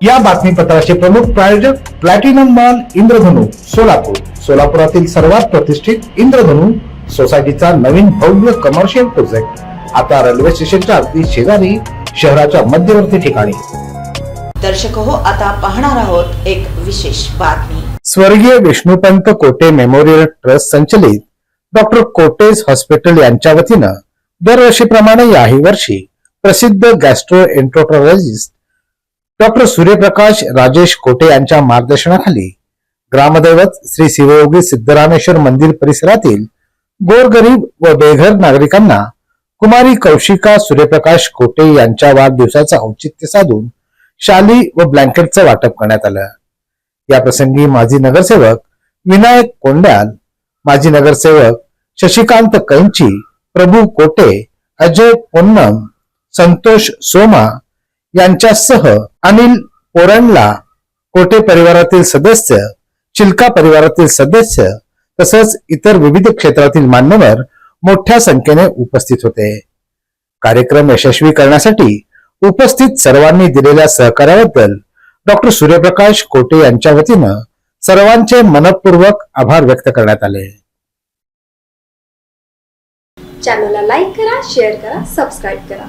या बातमीपत्राचे प्रमुख प्रायोजक प्लॅटिनम मॉल इंद्रधनु सोलापूर. सोलापुरातील सर्वात प्रतिष्ठित इंद्रधनु सोसायटीचा नवीन भव्य कमर्शियल प्रोजेक्ट आता रेल्वे स्टेशनच्या अगदी शेजारी शहराच्या मध्यवर्ती ठिकाणी. दर्शक हो आता पाहणार आहोत एक विशेष बातमी. स्वर्गीय विष्णुपंत कोटे मेमोरियल ट्रस्ट संचलित डॉक्टर कोटेज हॉस्पिटल यांच्या वतीनं दरवर्षीप्रमाणे याही वर्षी प्रसिद्ध गॅस्ट्रो एन्ट्रोट्रोलॉजिस्ट डॉक्टर सूर्यप्रकाश राजेश कोटे यांच्या मार्गदर्शनाखाली ग्रामदैवत श्री शिवयोगी सिद्धरामेश्वर मंदिर परिसरातील गोरगरीब व बेघर नागरिकांना कुमारी कौशिका सूर्यप्रकाश कोटे यांच्या वाढदिवसाचं औचित्य साधून शाली व ब्लँकेटचं वाटप करण्यात आलं. या प्रसंगी माजी नगरसेवक विनायक कोंड्याल माजी नगरसेवक शशिकांत कैंची प्रभू कोटे अजय पोन्नम संतोष सोमा यांच्यासह अनिल ओरणला कोटे परिवारातील सदस्य चिल्का परिवारातील सदस्य तसंच इतर विविध क्षेत्रातील मान्यवर मोठ्या संख्येने उपस्थित होते. कार्यक्रम यशस्वी करण्यासाठी उपस्थित सर्वांनी दिलेल्या सहकार्याबद्दल डॉक्टर सूर्यप्रकाश कोटे यांच्या वतीनं सर्वांचे मनपूर्वक आभार व्यक्त करण्यात आले. चॅनलला लाईक करा शेअर करा सबस्क्राईब करा.